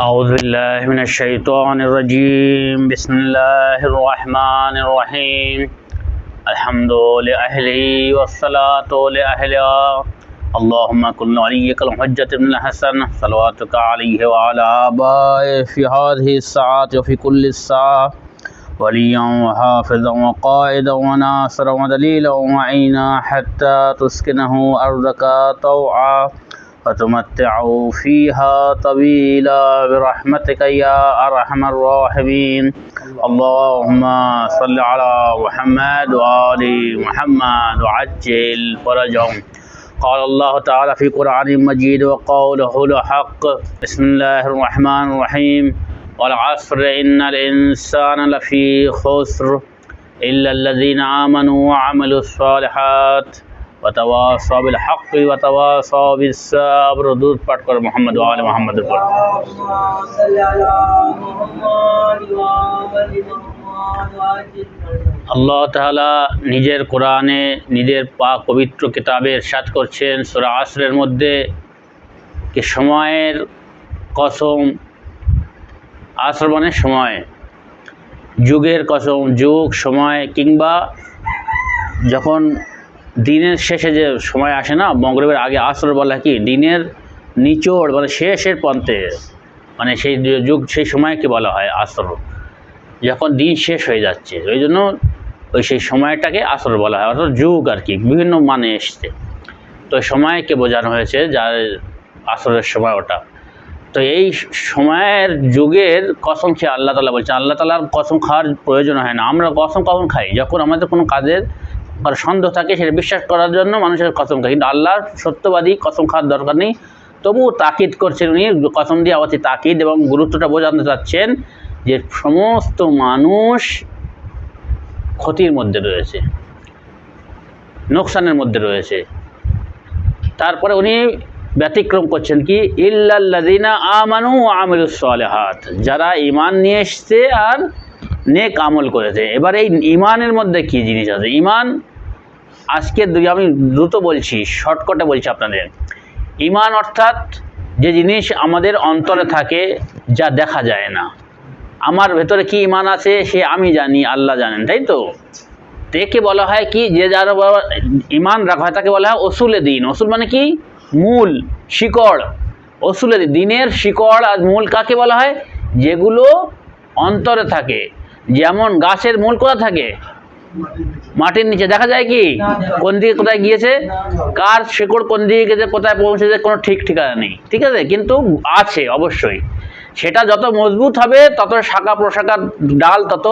أعوذ بالله من الشيطان الرجيم. بسم الله الرحمن الرحيم. الحمد لأهله والصلاة لأهلها. اللهم كن وليك الحجة بن الحسن. صلواتك عليه وعلى آبائه في هذه الساعات وفي كل الساعة. وليا وحافظا وقائدا وناصرا ودليلا ومعينا حتى تسكنه أرضك طوعا وتمتعوا فيها طويلا برحمتك يا أرحم الراحمين. اللهم صل على محمد وآل محمد وعجل فرجهم. قال الله تعالى في قرآن مجيد وقوله الحق. بسم الله الرحمن الرحيم. والعصر إن الإنسان لفي خسر إلا الذين آمنوا وعملوا الصالحات. ওয়াতাওয়া সবিল হাক্কি ওয়াতাওয়া সবিল পাঠ করে মোহাম্মদ ওয়াল মোহাম্মদের পর আল্লাহ তাহলা নিজের কোরআনে, নিজের পা পবিত্র কিতাবের এরশাদ করছেন, সুরা আসরের মধ্যে কি সময়ের কসম আসর মানে সময়, যুগের কসম, যুগ, সময়, কিংবা যখন দিনের শেষে যে সময় আসে না, মগরবের আগে আসর বলা কি? দিনের নিচড় মানে শেষের প্রান্তে মানে সেই যুগ, সেই সময়কে বলা হয়? আসর। যখন দিন শেষ হয়ে যাচ্ছে, ওই জন্য ওই সেই সময়টাকে আসর বলা হয়, অর্থাৎ যুগ আর কি, বিভিন্ন মানে এসছে। তো সময়কে বোঝানো হয়েছে যার আসরের সময় ওটা। তো এই সময়ের যুগের কসম সে আল্লাহ তালা বলছে, আল্লাহ তালার কসম খাওয়ার প্রয়োজন হয় না। আমরা কসম কখন খাই? যখন আমাদের কোনো কাজের কারও সন্দেহ থাকে, সেটা বিশ্বাস করার জন্য মানুষের কসম খায়। কিন্তু আল্লাহর সত্যবাদী কসম খাওয়ার দরকার নেই। তবুও তাকিদ করছেন উনি কসম দিয়ে আবার তাকিদ এবং গুরুত্বটা বোঝাতে চাচ্ছেন যে সমস্ত মানুষ ক্ষতির মধ্যে রয়েছে, নোকসানের মধ্যে রয়েছে। তারপরে উনি ব্যতিক্রম করছেন কি, ইল্লাল্লাযিনা আমানু ওয়া আমিলুস সালিহাত, যারা ঈমান নিয়ে এসছে আর নেক আমল করেছে। এবার এই ঈমানের মধ্যে কি জিনিস আছে? ঈমান আজকে আমি দ্রুত বলছি শর্টকটে বলছি আপনাদের। ইমান অর্থাৎ যে জিনিস আমাদের অন্তরে থাকে, যা দেখা যায় না। আমার ভেতরে কি ইমান আছে, সে আমি জানি, আল্লাহ জানেন, তাই তো? একে বলা হয় কি, যে যার ইমান রাখা হয়, তাকে বলা হয় অসুলে দিন। অসুল মানে কি? মূল, শিকড়। অসুলে দিন। দিনের শিকড় আর মূল কাকে বলা হয়? যেগুলো অন্তরে থাকে। যেমন গাছের মূল কোথা থাকে? মাটির নিচে দেখা যায় কি? কোন দিকে কোথায় গিয়েছে? কার শেকড় কোন দিকে গেছে কোথায় পৌঁছেছে কোনো ঠিক ঠিকানা নেই। ঠিক আছে? কিন্তু আছে অবশ্যই। সেটা যত মজবুত হবে তত শাখা প্রশাখা ডাল তত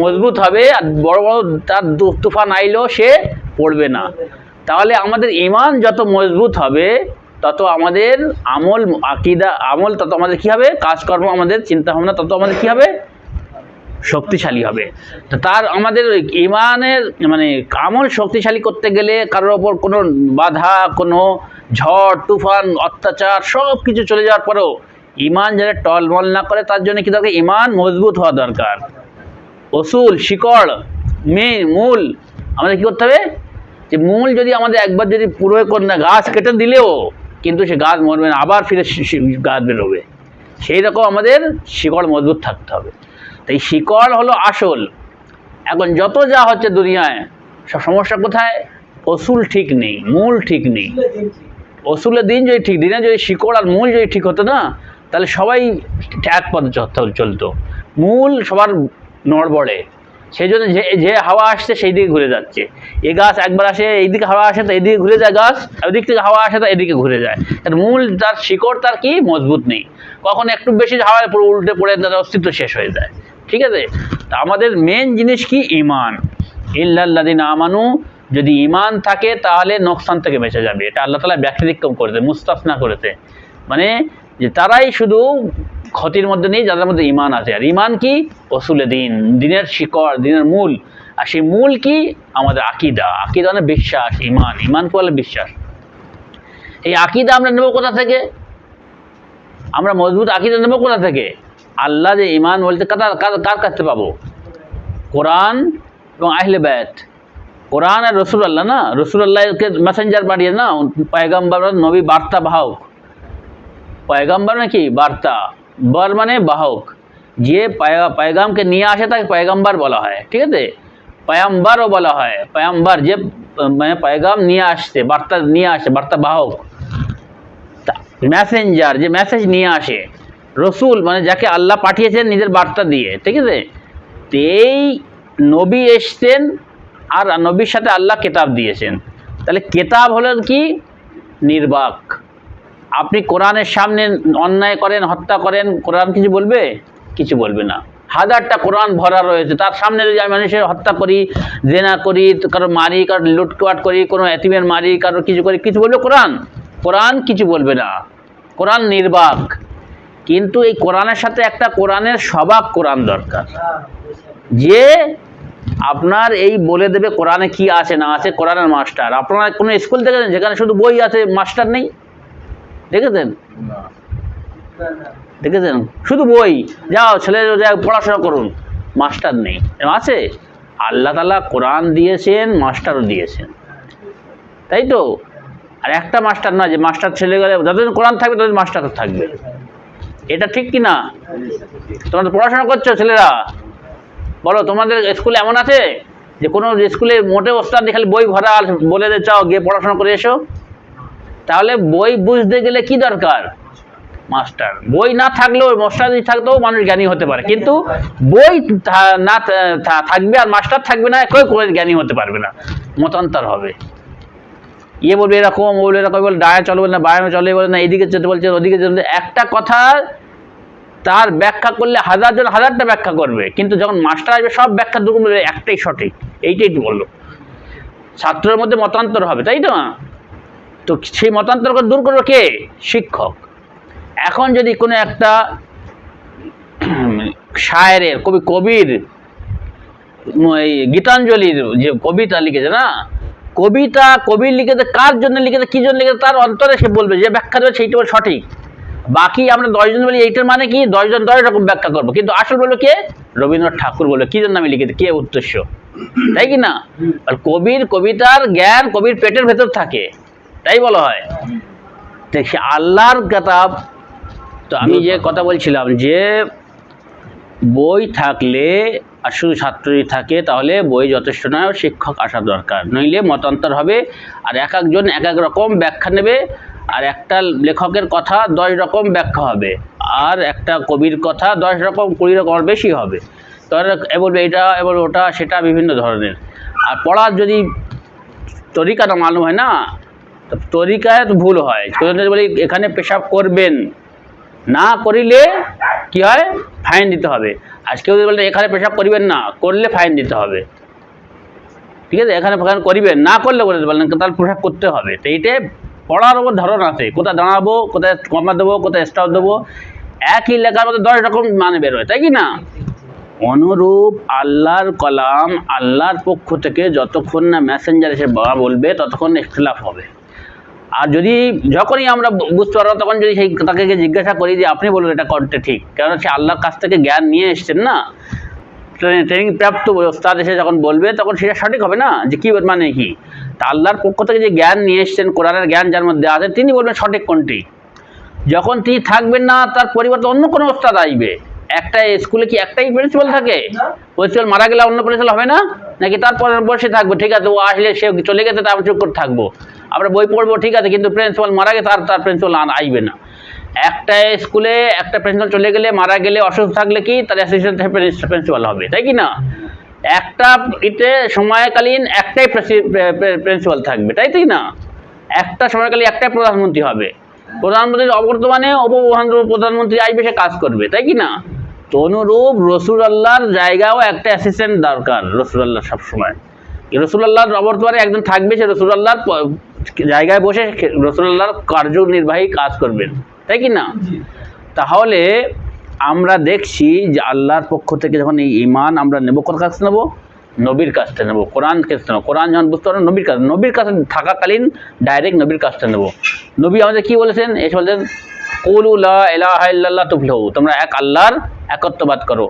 মজবুত হবে আর বড় বড় তার তুফান আইলেও সে পড়বে না। তাহলে আমাদের ইমান যত মজবুত হবে তত আমাদের আমল আকিদা আমল তত আমাদের কী হবে? কাজকর্ম আমাদের চিন্তাভাবনা তত আমাদের কী হবে? শক্তিশালী হবে। তার আমাদের ইমানের মানে আমল শক্তিশালী করতে গেলে কারোর ওপর কোনো বাধা, কোনো ঝড়, তুফান, অত্যাচার সব কিছু চলে যাওয়ার পরেও ইমান যারা টলমল না করে, তার জন্য কি দরকার? ইমান মজবুত হওয়া দরকার। অসুল শিকড় মেন মূল, আমাদের কী করতে হবে? যে মূল যদি আমাদের একবার যদি পুরো করে না গাছ কেটে দিলেও, কিন্তু সে গাছ মরবে না, আবার ফিরে গাছ বেরোবে। সেই রকম আমাদের শিকড় মজবুত থাকতে হবে। এই শিকড় হলো আসল। এখন যত যা হচ্ছে দুনিয়ায়, সব সমস্যা কোথায়? অসুল ঠিক নেই, মূল ঠিক নেই। অসুলের দিন যদি ঠিক, দিনে যদি শিকড় আর মূল যদি ঠিক হতো না, তাহলে সবাই এক পথে চলতে- মূল সবার নড়বড়ে সেই জন্য যে যে হাওয়া আসছে সেই দিকে ঘুরে যাচ্ছে। এ গাছ একবার আসে, এইদিকে হাওয়া আসে, তো এইদিকে ঘুরে যায় গাছ ওদিক থেকে হাওয়া আসে, তো এদিকে ঘুরে যায়। তার মূল, তার শিকড়, তার কি? মজবুত নেই। কখন একটু বেশি হাওয়ায় পুরো উল্টে পড়ে তার অস্তিত্ব শেষ হয়ে যায়। ঠিক আছে? আমাদের মেন জিনিস কি? ইমান ইল্লাল্লাদিন আমানু, যদি ইমান থাকে, তাহলে নোকসান থেকে বেঁচে যাবে। এটা আল্লাহ তালা ব্যতিক্রম করেছে মুস্তাফনা করেছে। মানে যে তারাই শুধু ক্ষতির মধ্যে নেই, যাদের মধ্যে ইমান আছে। আর ইমান কি? অসুলে দিন, দিনের শিকড়, দিনের মূল। আর সেই মূল কি? আমাদের আকিদা। আকিদা মানে বিশ্বাস ইমান ইমান বলে? বিশ্বাস। এই আকিদা আমরা নেব কোথা থেকে? আমরা মজবুত আকিদা নেব কোথা থেকে? আল্লাহ যে ইমান বলতে কার, কার- কাছে পাবো? কোরআন এবং আহলে ব্যাত কোরআন আর রসুল আল্লাহ না? রসুল আল্লাহকে মেসেঞ্জার পাঠিয়ে না পায়গাম্বার, নবী, বার্তা বাহক। পয়গাম্বার মানে কি? বার্তা। বর মানে বাহক। যে পায়- পয়গামকে নিয়ে আসে, তাকে পয়গাম্বার বলা হয়। ঠিক আছে? পয়াম্বারও বলা হয়। পয়াম্বার যে মানে পয়গাম নিয়ে আসছে, বার্তা নিয়ে আসে, বার্তা বাহক। মেসেঞ্জার যে মেসেজ নিয়ে আসে রসুল মানে যাকে আল্লাহ পাঠিয়েছেন নিজের বার্তা দিয়ে, ঠিক আছে? এই নবী এসছেন আর নবীর সাথে আল্লাহ কেতাব দিয়েছেন। তাহলে কেতাব হলেন কি? নির্বাক। আপনি কোরআনের সামনে অন্যায় করেন, হত্যা করেন, কোরআন কিছু বলবে? কিছু বলবে না। হাজারটা কোরআন ভরা রয়েছে। তার সামনে যদি আমি মানুষের হত্যা করি, জেনা করি, কারও মারি, কারও লুটপাট করি, কোনো এতিমের মারি, কারও কিছু করি, কিছু বলবে কোরআন? কোরআন কিছু বলবে না। কোরআন নির্বাক। কিন্তু এই কোরআনের সাথে একটা কোরআনের সবাক কোরআন দরকার। যে আপনার এই বলে দেবে কোরআনে কি আছে, না আছে, কোরআনের মাস্টার। আপনারা কোনো স্কুল দেখেছেন যেখানে শুধু বই আছে, মাস্টার নেই? দেখেছেন? দেখেছেন? শুধু বই। যাও, ছেলে পড়াশোনা করুন। মাস্টার নেই। আছে? আল্লাহ তালা কোরআন দিয়েছেন, মাস্টারও দিয়েছেন। তাই তো? আর একটা মাস্টার না যে মাস্টার ছেলে গেলে, যতদিন কোরআন থাকবে, ততদিন মাস্টার থাকবে। এটা ঠিক কি না? তোমরা পড়াশোনা করছ, ছেলেরা। বলো, তোমাদের স্কুলে এমন আছে? যে কোনো স্কুলে মোটে ওস্তাদ খালি বই ভরা, বলে দে চাও, গিয়ে পড়াশোনা করে এসো। তাহলে বই বুঝতে গেলে কি দরকার? মাস্টার বই না থাকলেও মাস্টার যদি থাকতেও মানুষ জ্ঞানী হতে পারে। কিন্তু বই না থাকবে আর মাস্টার থাকবে না, কেউ জ্ঞানী হতে পারবে না। মতান্তর হবে। ইয়ে বলবে এরকম ও বলবে এরকম বলে ডায়ে চলো বলে না বায়ামে চলে বলে না, এদিকে যেতে বলছে ওদিকে যেতে। একটা কথা, তার ব্যাখ্যা করলে হাজার জন হাজারটা ব্যাখ্যা করবে, কিন্তু যখন মাস্টার আসবে, সব ব্যাখ্যা দুটো বলবে, একটাই সঠিক, এইটাই বলল। ছাত্রের মধ্যে মতান্তর হবে, তাই তো? তো সেই মতান্তরকে দূর করবে কে? শিক্ষক। এখন যদি কোনো একটা শায়েরের, কবি কবির, এই গীতাঞ্জলির যে কবিতা লিখেছে না কবিতা কবি লিখেছে, কার জন্য লিখেছে, কী জন্য লিখেছে, তার অন্তরে সে বলবে, যে ব্যাখ্যা দেবে সেইটা সঠিক। বাকি আমরা দশজন বলি, এইটার মানে কি? দশজন দশ রকম ব্যাখ্যা করব। কিন্তু আসল বলবে কে? রবীন্দ্রনাথ ঠাকুর বলবে। কী জন্য আমি লিখেছি? কে উদ্দেশ্য? তাই কি না? আর কবির, কবিতার জ্ঞান কবির পেটের ভেতর থাকে। তাই বলা হয়। দেখি আল্লাহর কেতাব। তো আমি যে কথা বলছিলাম, যে বই থাকলে আর শুধু ছাত্রই থাকে, তাহলে বই যথেষ্ট নয় শিক্ষক আসা দরকার। নইলে মতান্তর হবে, আর এক একজন এক এক রকম ব্যাখ্যা নেবে, আর একটা লেখকের কথা দশ রকম ব্যাখ্যা হবে, আর একটা কবির কথা দশ রকম, কুড়ি রকম বেশি হবে। তাহলে এ বলবে এটা এবার ওটা, সেটা বিভিন্ন ধরনের। আর পড়ার যদি তরিকাটা মালুম হয় না তরিকায় ভুল হয়। বলি, এখানে পেশাব করবেন। না করিলে কি হয়? ফাইন দিতে হবে। আজ কেউ যদি বলে, এখানে পেশাব করিবেন না, করলে ফাইন দিতে হবে। ঠিক আছে? এখানে ফাইন করিবেন, না করলে বলে বলেন, তাহলে পোশাক করতে হবে। তো এইটাই পড়ার ওপর ধরন আছে। কোথায় দাঁড়াবো, কোথায় কমা দেবো, কোথায় স্টাফ দেবো? একই লেখার মধ্যে দশ রকম মানে বেরোয় তাই কি না? অনুরূপ আল্লাহর কলাম, আল্লাহর পক্ষ থেকে যতক্ষণ না মেসেঞ্জার এসে বাবা বলবে, ততক্ষণ ইখতলাফ হবে। আর যদি যখনই আমরা বুঝতে পারব, তখন যদি সেই তাকে জিজ্ঞাসা করি যে আপনি বলুন এটা করতে ঠিক। কারণ সে আল্লাহর কাছ থেকে জ্ঞান নিয়ে এসছেন না। ট্রেনিং ট্রেনিং প্রাপ্ত ওস্তাদ এসে যখন বলবে, তখন সেটা সঠিক হবে না, যে কী মানে কি? তা আল্লাহর পক্ষ থেকে যে জ্ঞান নিয়ে এসছেন, কোরআনের জ্ঞান যার মধ্যে আছে, তিনি বলবেন সঠিক কোনটি? যখন তিনি থাকবেন না, তার পরিবর্তে অন্য কোনো ওস্তাদ আসবে। একটা স্কুলে কি একটাই প্রিন্সিপাল থাকে? প্রিন্সিপাল মারা গেলে অন্য প্রিন্সিপাল হবে না? নাকি তারপর বসে থাকব, ঠিক আছে, ও আসলে সে চলে গেছে তারপর চুপ করে থাকব। আমরা বই পড়ব, ঠিক আছে, কিন্তু প্রিন্সিপাল মারা গেছে তার তার প্রিন্সিপাল আসবে না। একটা স্কুলে একটা প্রিন্সিপাল চলে গেলে, মারা গেলে অসুস্থ থাকলে কি তার অ্যাসিস্ট্যান্ট প্রিন্সিপাল হবে, তাই কি না? একটা ইতে সময়কালীন একটাই প্রিন্সিপাল থাকবে, তাই তাই না? একটা সময়কালীন একটাই প্রধানমন্ত্রী হবে। প্রধানমন্ত্রীর অবর্তমানে উপ প্রধানমন্ত্রী আসবে সে কাজ করবে, তাই কি না? তো অনুরূপ রসুল আল্লাহর জায়গাও একটা অ্যাসিস্ট্যান্ট দরকার রসুল আল্লাহ সবসময়। রসুল আল্লাহর অবর্তমানে একজন থাকবে সে রসুল আল্লাহর জায়গায় বসে রসুল আল্লাহর কার্যনির্বাহী কাজ করবেন। তাই কি না? তাহলে আমরা দেখছি যে আল্লাহর পক্ষ থেকে যখন এই ইমান আমরা নেব কোন কাছ নেব? নবীর কাছ থেকে নেব। কোরআন কাছ নেব। কোরআন যখন বুঝতে পারব নবীর কাছে নবীর কাছে থাকাকালীন ডাইরেক্ট নবীর কাছ থেকে নেব। নবী আমাদের কি বলেছেন? এসে বলছেন কৌলুল্লাহ এলাহ ইল্লাল্লাহ তুফলহু। তোমরা এক আল্লাহর একত্ববাদ করো।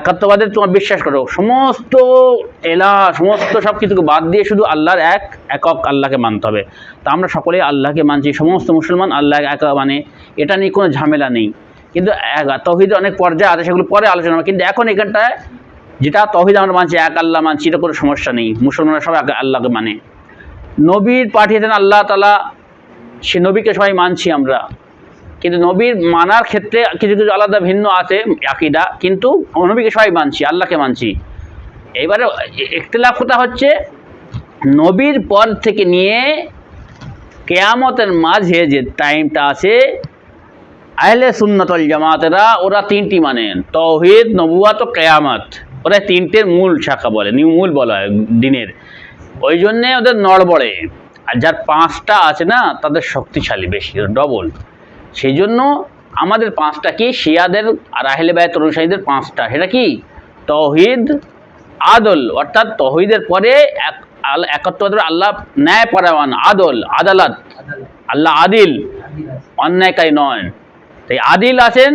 একাত্মবাদের তোমার বিশ্বাস করো। সমস্ত এলা, সমস্ত সব কিছুকে বাদ দিয়ে শুধু আল্লাহর এক একক আল্লাহকে মানতে হবে। তা আমরা সকলেই আল্লাহকে মানছি, সমস্ত মুসলমান আল্লাহ এক মানে এটা নিয়ে কোনো ঝামেলা নেই। কিন্তু তৌহিদের অনেক পর্যায়ে আছে, সেগুলো পরে আলোচনা কিন্তু এখন এখানটায় যেটা তৌহিদ আমরা মানছি, এক আল্লাহ মানছি, এটা কোনো সমস্যা নেই। মুসলমানরা সব এক আল্লাহকে মানে। নবীর পাঠিয়েছেন আল্লাহ তালা সে নবীকে সবাই মানছি আমরা। কিন্তু নবীর মানার ক্ষেত্রে কিছু কিছু আলাদা ভিন্ন আছে, আকিদা। কিন্তু নবীকে সবাই মানছি, আল্লাহকে মানছি। এবারে একতলাফটা হচ্ছে, নবীর পর থেকে নিয়ে কেয়ামতের মাঝে যে টাইমটা আছে, আহলে সুন্নতল জামাতেরা ওরা তিনটি মানেন তৌহিদ নবুয়াত ও কেয়ামত। ওরা তিনটের মূল শাখা বলে, নিউ মূল বলা হয় দিনের। ওই জন্যে ওদের নড়বড়ে। আর যার পাঁচটা আছে না, তাদের শক্তিশালী বেশি ডবল সেই জন্য আমাদের পাঁচটা কি? শিয়াদের আর আহলে বায়ত অনুসারীদের পাঁচটা। সেটা কি? তৌহিদ, আদল। অর্থাৎ তৌহিদের পরে এক একত্র আল্লাহ ন্যায় পরায়ণ আদল, আদালত। আল্লাহ আদিল। অন্যায়কারী নয়। তাই আদিল আছেন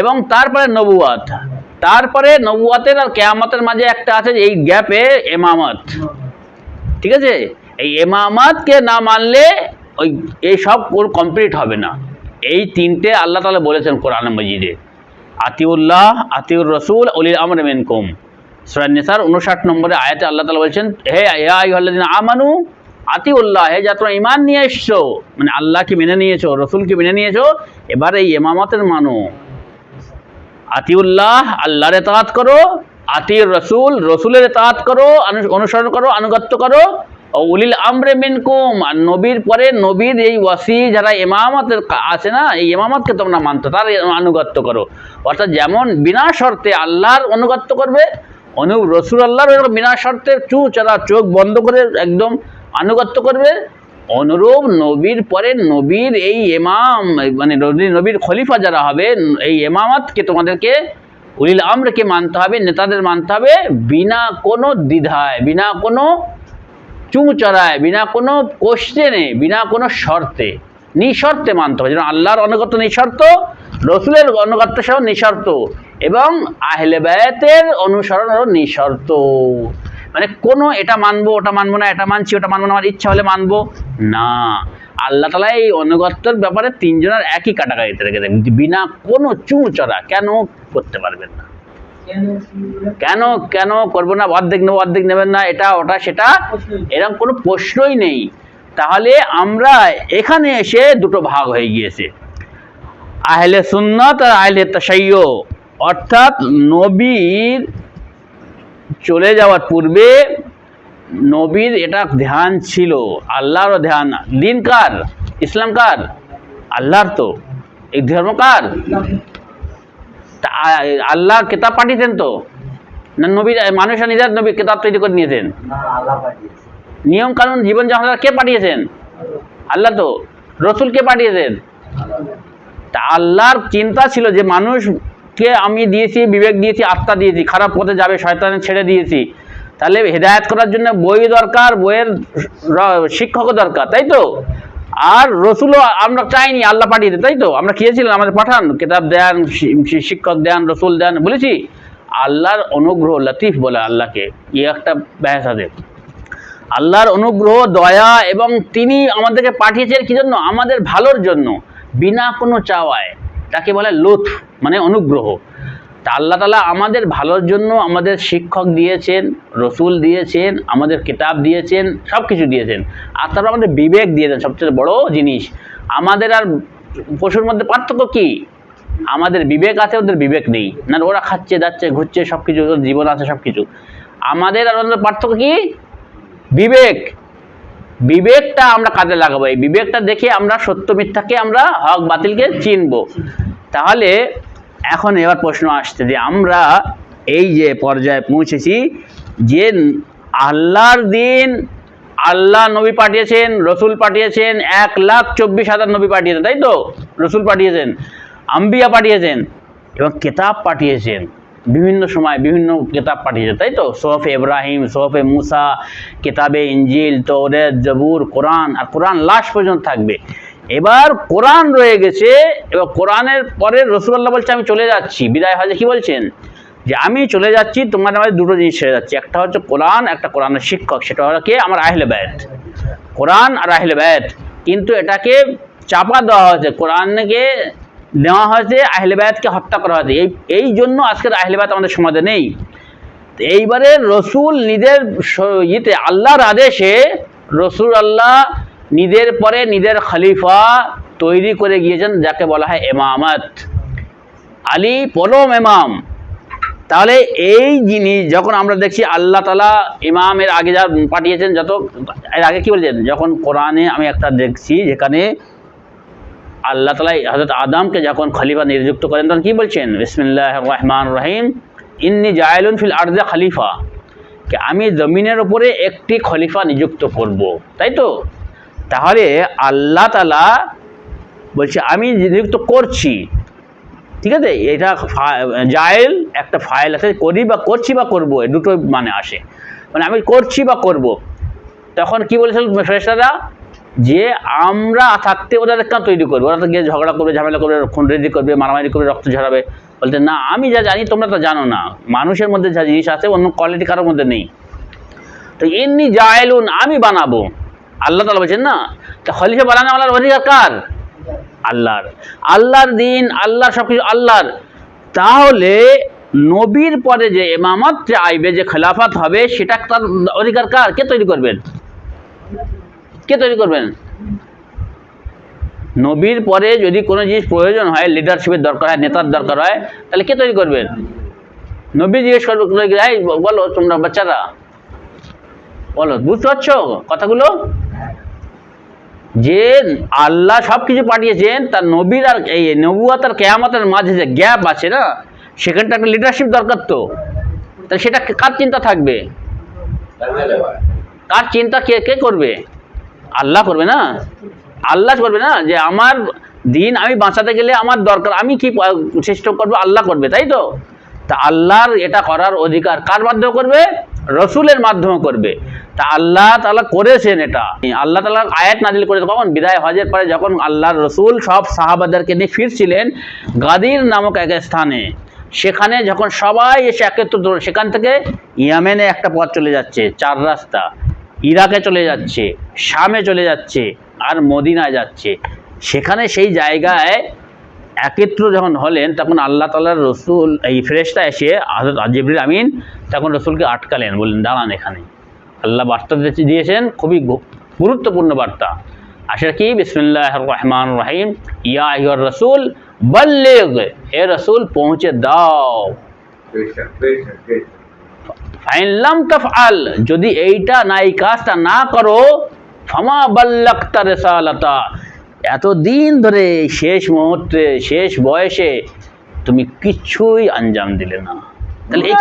এবং তারপরে নবুয়াত। তারপরে নবুয়াতের আর কেয়ামতের মাঝে একটা আছে এই গ্যাপে এমামত। ঠিক আছে? এই এমামাতকে না মানলে ওই এই সব কমপ্লিট হবে না। এই তিনটে আল্লাহ তালা বলেছেন কোরআন মজিদে। আতিউল্লাহ আতিউর রসুল অলিল আমর মেনকুম। সুরান নিসার উনষাট নম্বরে আয়াতে আল্লাহ তালা বলছেন, হে আইহাল্লাদিন আমানু, আতিউল্লাহ, হে যা তোমরা ইমান নিয়ে এসছো মানে আল্লাহকে মেনে নিয়েছো, রসুলকে মেনে নিয়েছো, এবার এই এমামতের মানো। আতিউল্লাহ, আল্লাহর এতাত করো আতির রসুল রসুলের এতাত করো অনুসরণ করো, আনুগত্য করো উলিল আমরে মিনকুম। আর নবীর পরে নবীর এই ওয়াসি যারা ইমামতের কা- আছে না, এই ইমামতকে তোমরা মানতো, তার আনুগত্য করো। অর্থাৎ যেমন বিনা শর্তে আল্লাহর অনুগত্য করবে, অনু রসুল আল্লাহর বিনা শর্তে চু চারা চোখ বন্ধ করে একদম আনুগত্য করবে। অনুরূপ নবীর পরে নবীর এই এমাম মানে নবীর খলিফা যারা হবে, এই এমামতকে তোমাদেরকে উলিল আমরকে মানতে হবে, নেতাদের মানতে হবে, বিনা কোনো দ্বিধায়, বিনা কোনো চুঁচড়ায় বিনা কোনো কোশ্চেনে বিনা কোনো শর্তে। নিঃশর্তে মানতে হবে। যেন আল্লাহর অনুগত নিঃশর্ত, রসুলের অনুগত্য সহ নিঃশর্ত, এবং আহলে অনুসরণ অনুসরণও নিঃশর্ত। মানে কোনো এটা মানবো, ওটা মানবো না, এটা মানছি, ওটা মানবো না, আমার ইচ্ছা হলে মানবো না। আল্লাহ তালা এই অনুগত্যর ব্যাপারে তিনজনের একই কাটাকাটিতে রেখে দেন। বিনা কোনো চুঁ চড়া কেন করতে পারবেন না? কেন কেন করব না? অর্ধেক নেব অর্ধেক নেবেন না এটা ওটা সেটা? এরকম কোনো প্রশ্নই নেই। তাহলে আমরা এখানে এসে দুটো ভাগ হয়ে গিয়েছে। আহলে সুন্নত আর আহলে তাসাইয় অর্থাৎ নবীর চলে যাওয়ার পূর্বে নবীর এটা ধ্যান ছিল। আল্লাহরও ধ্যান। দিন কার? ইসলাম কার? আল্লাহর তো। এই ধর্ম কার? আল্লাহ কেতাব পাঠিয়েছেন তো? না নবী মানুষরা নিজের নবী কেতাব তৈরি করে নিয়েছেন? নিয়ম কানুন জীবন যাপন কে পাঠিয়েছেন? আল্লাহ তো। রসুল কে পাঠিয়েছেন? তা আল্লাহর চিন্তা ছিল যে মানুষকে আমি দিয়েছি বিবেক দিয়েছি আত্মা দিয়েছি খারাপ পথে যাবে শয়তানে ছেড়ে দিয়েছি। তাহলে হেদায়েত করার জন্য বই দরকার বইয়ের শিক্ষকও দরকার তাই তো? আর রসুলও আমরা চাইনি, আল্লাহ পাঠিয়ে তাই তো? আমরা খেয়েছিলাম, আমাদের পাঠান, কেতাব দেন শিক্ষক দেন, রসুল দেন, বলেছি? আল্লাহর অনুগ্রহ লতিফ বলে আল্লাহকে ই একটা ব্যাস আছে। আল্লাহর অনুগ্রহ, দয়া এবং তিনি আমাদেরকে পাঠিয়েছেন কি জন্য? আমাদের ভালোর জন্য, বিনা কোনো চাওয়ায়, তাকে বলে লুৎফ মানে অনুগ্রহ। তা আল্লাহ তালা আমাদের ভালোর জন্য আমাদের শিক্ষক দিয়েছেন, রসুল দিয়েছেন, আমাদের কিতাব দিয়েছেন সব কিছু দিয়েছেন। আর তারপর আমাদের বিবেক দিয়েছেন, সবচেয়ে বড় জিনিস। আমাদের আর পশুর মধ্যে পার্থক্য কী? আমাদের বিবেক আছে, ওদের বিবেক নেই। না, ওরা খাচ্ছে, যাচ্ছে, ঘুরছে সব কিছু ওদের জীবন আছে সব কিছু আমাদের আর ওদের পার্থক্য কী? বিবেক। বিবেকটা আমরা কাজে লাগাবো। এই বিবেকটা দেখে আমরা সত্য মিথ্যাকে আমরা হক বাতিলকে চিনব। তাহলে এখন এবার প্রশ্ন আসছে যে আমরা এই যে পর্যায়ে পৌঁছেছি, যে আল্লাহর দিন আল্লাহ নবী পাঠিয়েছেন, রসুল পাঠিয়েছেন, এক লাখ চব্বিশ হাজার নবী পাঠিয়েছেন, তাই তো? রসুল পাঠিয়েছেন, আম্বিয়া পাঠিয়েছেন এবং কেতাব পাঠিয়েছেন। বিভিন্ন সময় বিভিন্ন কেতাব পাঠিয়েছে তাই তো? সোহফে ইব্রাহিম সোহফে মুসা, কেতাবে ইঞ্জিল তৌরেত জবুর, কোরআন, আর কোরআন লাস্ট পর্যন্ত থাকবে। এবার কোরআন রয়ে গেছে, এবার কোরআনের পরে রসুল্লাহ বলছে, আমি চলে যাচ্ছি। বিদায় হজে কি বলছেন? যে, আমি চলে যাচ্ছি, তোমার আমাদের দুটো জিনিস ছেড়ে যাচ্ছি। একটা হচ্ছে কোরআন, একটা কোরআনের শিক্ষক। সেটা হলো কে? আমার আহলে ব্যাত কোরআন আর আহলে ব্যাত কিন্তু এটাকে চাপা দেওয়া হয়েছে, কোরআনকে নেওয়া হয়েছে, আহলে ব্যাতকে হত্যা করা হয়েছে। এই এই জন্য আজকের আহলে ব্যাত আমাদের সমাজে নেই। এইবারে রসুল নিজের ইয়েতে আল্লাহর আদেশে রসুল আল্লাহ নিজের পরে নিজের খলিফা তৈরি করে গিয়েছেন, যাকে বলা হয় এমামত। আলী পরম এমাম। তাহলে এই জিনিস যখন আমরা দেখছি, আল্লাহ তালা ইমামের আগে যা পাঠিয়েছেন, যত এর আগে কি বলছেন? যখন কোরআনে আমি একটা দেখছি, যেখানে আল্লাহ তালা হজরত আদমকে যখন খলিফা নিযুক্ত করেন, তখন কি বলছেন? বিসমিল্লাহ রহমান রহিম। ইন্নি জায়লুন ফিল আর্দে খলিফা। আমি জমিনের ওপরে একটি খলিফা নিযুক্ত করব। তাই তো? তাহলে আল্লাহ তালা বলছে, আমি নিযুক্ত করছি। ঠিক আছে? এটা জায়েল একটা ফাইল আছে, করি বা করছি বা করব দুটো মানে আসে। মানে আমি করছি বা করব। তখন কি বলেছিল ফেরেস্তারা যে আমরা থাকতে ওদের কেন তৈরি করব? ওরা তো গিয়ে ঝগড়া করবে, ঝামেলা করবে খুনরেজি করবে, মারামারি করবে, রক্ত ঝরাবে। বলতে, না, আমি যা জানি তোমরা তো জানো না। মানুষের মধ্যে যা জিনিস আছে, অন্য কোয়ালিটি কারোর মধ্যে নেই। তো এমনি জায়েলুন, আমি বানাবো। আল্লাহ তালা বলছেন, না, তো খলিফা বানানো আমার অধিকার কার? আল্লাহর। আল্লাহর দিন, আল্লাহর সব কিছু আল্লাহর। তাহলে নবীর পরে যে এমামত যে আইবে, যে খেলাফত হবে, সেটা তার অধিকার কার? কে তৈরি করবেন? কে তৈরি করবেন? নবীর পরে যদি কোনো জিনিস প্রয়োজন হয় লিডারশিপের দরকার হয়, নেতার দরকার হয়, তাহলে কে তৈরি করবেন? নবী জিজ্ঞেস করবে বলো তোমরা বাচ্চারা, বলো, বুঝতে পারছ কথাগুলো? যে আল্লাহ সব কিছু পাঠিয়েছেন, তার নবীর আর এই নবুয়াত আর কেয়ামতের মাঝে যে গ্যাপ আছে না সেখানটা একটা লিডারশিপ দরকার তো। তাহলে সেটা কার চিন্তা থাকবে? কার চিন্তা কে কে করবে? আল্লাহ করবে না? আল্লাহ করবে না যে আমার দিন আমি বাঁচাতে গেলে আমার দরকার, আমি কি চেষ্টা করব? আল্লাহ করবে, তাই তো? তা আল্লাহর এটা করার অধিকার কার মাধ্যমে করবে? রসুলের মাধ্যমে করবে। তা আল্লাহ তালা করেছেন এটা। আল্লাহ তালা আয়াত নাজিল করে কখন বিদায় হজের পরে যখন আল্লাহর রসুল সব সাহাবাদেরকে নিয়ে ফিরছিলেন গাদির নামক এক স্থানে। সেখানে যখন সবাই এসে একত্রিত সেখান থেকে ইয়ামেনে একটা পথ চলে যাচ্ছে, চার রাস্তা। ইরাকে চলে যাচ্ছে, শামে চলে যাচ্ছে, আর মদিনায় যাচ্ছে। সেখানে সেই জায়গায় একত্র যখন হলেন, তখন আল্লাহ তালার রসুল, এই ফেরেশতা এসে হজরত জিবরিল আমিন তখন রসুলকে আটকালেন, বললেন, দাঁড়ান এখানে। আল্লাহ বার্তা দিয়েছেন, খুবই গুরুত্বপূর্ণ বার্তা। আর সেটা কি বিসমুল্লাহ রহমান রহিম। ইয়া ইয়র রসুল, বল্লেগ, হে রসুল, পৌঁছে দাও। যদি এইটা না এই কাজটা না করো, ফামা বাল্লাক্তা রেসালাতা। এতদিন ধরে শেষ মুহূর্তে শেষ বয়সে তুমি কিচ্ছুই আঞ্জাম দিলে না তাহলে এই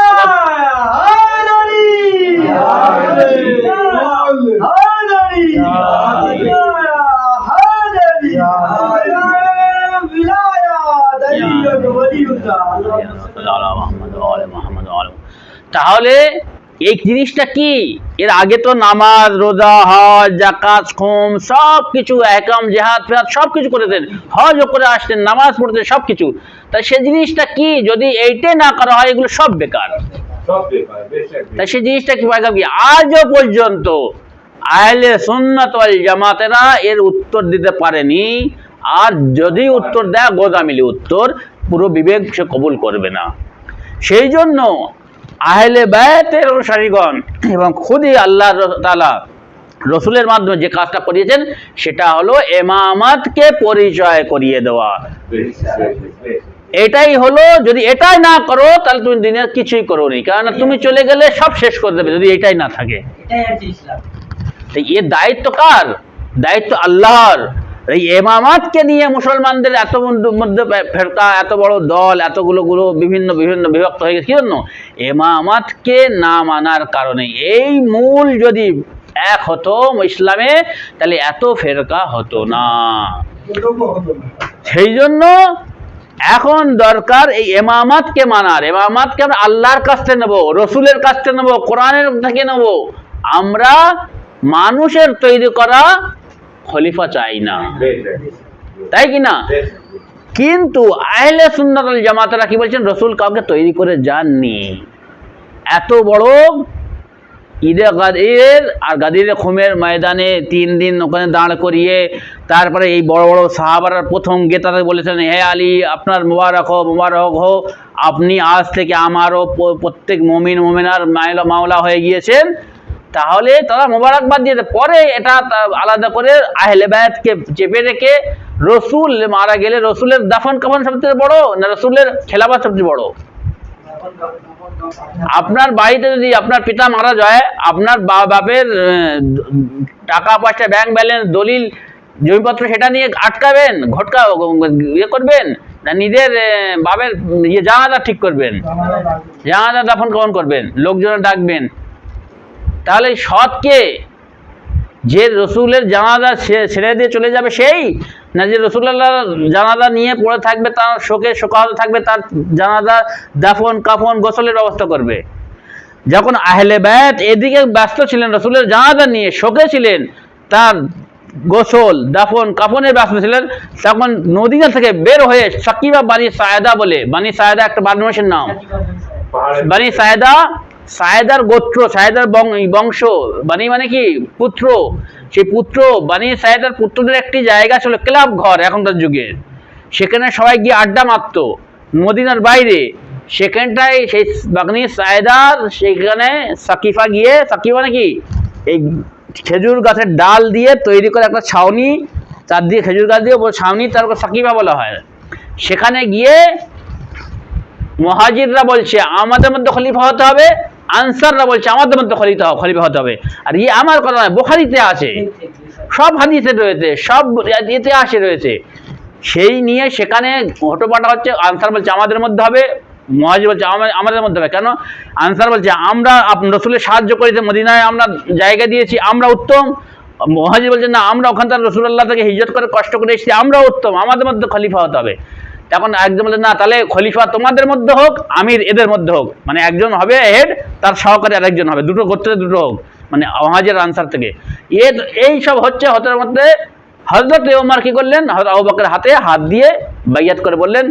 তাহলে এই জিনিসটা কি? এর আগে তো নামাজ রোজা হজ জাকাত খুম সব কিছু একাম জেহাদ ফেহাদ সব কিছু করেছেন। হজও করে আসতেন নামাজ পড়তেন সব কিছু তাই সে জিনিসটা কি? যদি এইটাই না করা হয় এগুলো সব বেকার। তাই সেই জিনিসটা কি পাইলাম কি? আজও পর্যন্ত আহলে সুন্নাত ওয়াল জামাতেরা এর উত্তর দিতে পারেনি। আর যদি উত্তর দেয় গোদামিলি উত্তর পুরো বিবেক সে কবুল করবে না। সেই জন্য আহলে ব্যতের অনুসারীগণ এবং খুদই আল্লাহ তালা রসুলের মাধ্যমে যে কাজটা করিয়েছেন সেটা হলো এমামাতকে পরিচয় করিয়ে দেওয়া। এটাই হলো যদি এটাই না করো তাহলে তুমি দিনের কিছুই করো নি। কারণ তুমি চলে গেলে সব শেষ করে দেবে যদি এটাই না থাকে। এর দায়িত্ব কার? দায়িত্ব আল্লাহর। এই এমামাতকে নিয়ে মুসলমানদের এত মধ্যে ফেরকা, এত বড় দল, এতগুলো গুলো বিভিন্ন বিভিন্ন বিভক্ত হয়ে গেছে। কি জন্য? এমামাতকে না মানার কারণে। এই মূল যদি এক হতো ইসলামে, তাহলে এত ফেরকা হতো না। সেই জন্য এখন দরকার এই এমামাতকে মানার। এমামাতকে আমরা আল্লাহর কাছ থেকে নেব, রসুলের কাছ থেকে নেব, কোরআনের থেকে নেব। আমরা মানুষের তৈরি করা খলিফা চাই না। তাই কি না? কিন্তু আহলে সুন্নাত জামাতারা কি বলছেন? রসুল কাউকে তৈরি করে যাননি। এত বড় ঈদে গাদির আর গাদির খুমের ময়দানে তিন দিন ওখানে দাঁড় করিয়ে তারপরে এই বড় বড় সাহাবারার প্রথম গেতাতে বলেছেন হে আলী আপনার মুবারক হো মুবারক হো আপনি আজ থেকে আমারও প্রত্যেক মমিন মমিনার মাইলা মাওলা হয়ে গিয়েছেন। তাহলে তারা মোবারকবাদ দিয়ে পরে এটা আলাদা করে আহলে বায়াতকে চেপে রেখে রসুল মারা গেলে রসুলের দাফন কাফন সবথেকে বড় না রসুলের খেলাবাদ সবচেয়ে বড়? আপনার বাড়িতে যদি আপনার পিতা মারা যায়, আপনার বাপের টাকা পয়সা ব্যাংক ব্যালেন্স দলিল, জমিপত্র সেটা নিয়ে আটকাবেন, ঘটকা ইয়ে করবেন, না নিজের বাপের ইয়ে জানাজা ঠিক করবেন, জানাজা দাফন কখন করবেন লোকজন ডাকবেন তাহলে সৎকে যে রসুলের জানাজা ছেড়ে দিয়ে চলে যাবে সেই? না যে রসুল্লাহ জানাজা নিয়ে পড়ে থাকবে তার শোকে শোকাহত থাকবে তার জানাজা দাফন কাফন গোসলের ব্যবস্থা করবে। যখন আহলে ব্যাত এদিকে ব্যস্ত ছিলেন রসুলের জানাজা নিয়ে শোকে ছিলেন তার গোসল দাফন কাফনের ব্যস্ত ছিলেন তখন নদীনা থেকে বের হয়ে সাকিবা বানি সায়দা বলে বানি সায়দা একটা বাদমাসের নাম। বানি সায়দা সায়দার গোত্র, সায়দার বংশ বানি মানে কি? পুত্র। সেই পুত্র বানি সায়দার পুত্রদের একটি জায়গা ছিল ক্লাব ঘর এখনকার যুগে। সেখানে সবাই গিয়ে আড্ডা মারতো। মদিনার বাইরে। সেখানটায় সেই বাগনি সায়দার সেখানে সাকিফা গিয়ে, সাকিফা নাকি এই খেজুর গাছের ডাল দিয়ে তৈরি করে একটা ছাউনি, তার দিয়ে খেজুর গাছ দিয়ে ছাউনি, তারপর সাকিফা বলা হয়। সেখানে গিয়ে মহাজিররা বলছে, আমাদের মধ্যে খলিফা হতে হবে। আনসাররা বলছে, আমাদের মধ্যে খলিফা খলিফা হতে হবে। আর ইয়ে আমার কথা নয়, বোখারিতে আছে। সব হাদিসে রয়েছে, সব ইতিহাসে রয়েছে। সেই নিয়ে সেখানে ঘটপাটা হচ্ছে, আনসার বলছে, আমাদের মধ্যে হবে মহাজির বলছে, আমা- আমাদের মধ্যে হবে। কেন? আনসার বলছে, আমরা রসুলের সাহায্য করেছে, মদিনায় আমরা জায়গা দিয়েছি, আমরা উত্তম। মহাজির বলছে, না, আমরা ওখান থেকে রসুল্লাহ থেকে হিজত করে কষ্ট করে এসেছি আমরা উত্তম, আমাদের মধ্যে খলিফা হতে হবে। তখন একজন বলে, না, তাহলে খলিফা তোমাদের মধ্যে হোক, আমির এদের মধ্যে হোক। মানে একজন হবে হেড তার সহকারী আরেকজন হবে। দুটো করতে দুটো হোক মানে মহাজের আনসার থেকে। এ এই সব হচ্ছে হতের মধ্যে হজরত ওমর কি করলেন? হজরত আবু বকরের হাতে হাত দিয়ে বাইয়াত করে বললেন,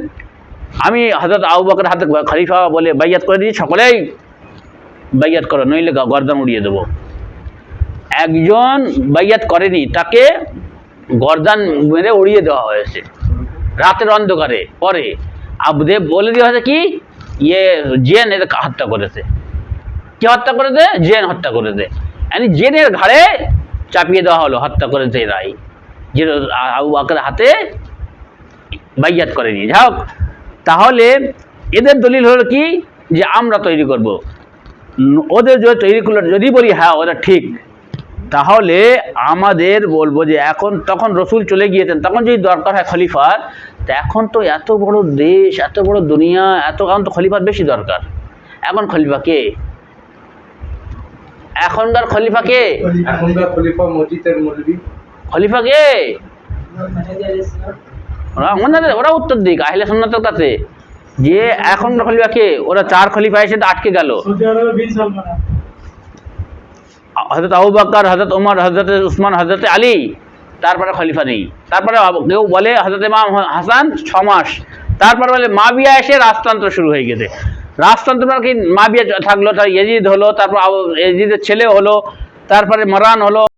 আমি হজরত আবু বকরের হাতে খলিফা বলে বাইয়াত করে দিই সকলেই বাইয়াত করো, নইলে গর্দান উড়িয়ে দেবো। একজন বাইয়াত করেনি, তাকে গর্দান মেরে উড়িয়ে দেওয়া হয়েছে। রাতের অন্ধকারে। পরে আবদেব বলে দেওয়া হয়েছে কি? ইয়ে জেন এদের হত্যা করেছে। কে হত্যা করেছে? জেন হত্যা করেছে। মানে জেনের ঘাড়ে চাপিয়ে দেওয়া হলো, হত্যা করেছে এরাই। যে আবু বাকরের হাতে বাইয়াত করেনি। যাই হোক, তাহলে এদের দলিল হলো কি? যে আমরা তৈরি করব। ওদের যদি তৈরি করল, যদি বলি হ্যাঁ ওরা ঠিক। তাহলে আমাদের বলব যে এখন তখন রসুল চলে গিয়েছেন তখন যদি দরকার হয় খলিফার তা এখন তো এত বড় দেশ এত বড় দুনিয়া এত এখন তো খলিফার বেশি দরকার। এখন খলিফা কে? এখনকার খলিফা কে? খলিফা মসজিদের মৌলবি খলিফা কে? ওরা ওনাদের ওরা উত্তর দিক আহিলে সন্ন্যতের কাছে। যে এখনকার খলিফা কে? ওরা চার খলিফা এসে তো আটকে গেল। হজরত আবু বাকর হজরত উমর হজরত উসমান হজরত আলী, তারপরে খলিফা নেই। তারপরে কেউ বলে হজরত ইমাম হাসান ছ মাস। তারপরে বলে মাবিয়া এসে রাজতন্ত্র শুরু হয়ে গেছে। রাজতন্ত্র মানে কি? মাবিয়া থাকল, তার এজিদ হলো, তারপর এজিদের ছেলে হলো, তারপরে মরান হলো।